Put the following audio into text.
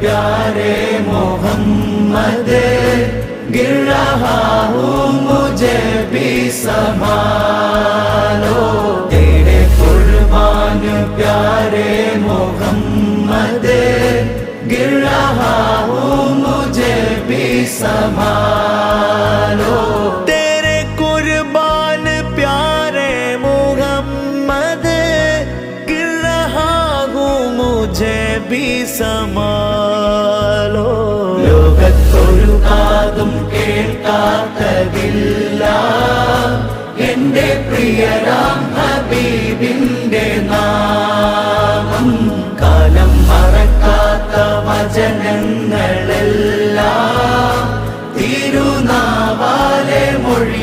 प्यारे मोहम्मद, गिर रहा हूँ मुझे भी संभालो। तेरे कुर्बान प्यारे मोहम्मद, गिर रहा हूँ मुझे भी संभालो। तेरे कुर्बान प्यारे मोहम्मद, गिर रहा हूँ मुझे भी संभालो। കാതും കേൾക്കാത്തതില്ല. എന്റെ പ്രിയരാം ഹബീബിന്റെ നാമം കാലം മറക്കാത്ത വചനങ്ങളെല്ലാം തിരുനാവാലെ മൊഴി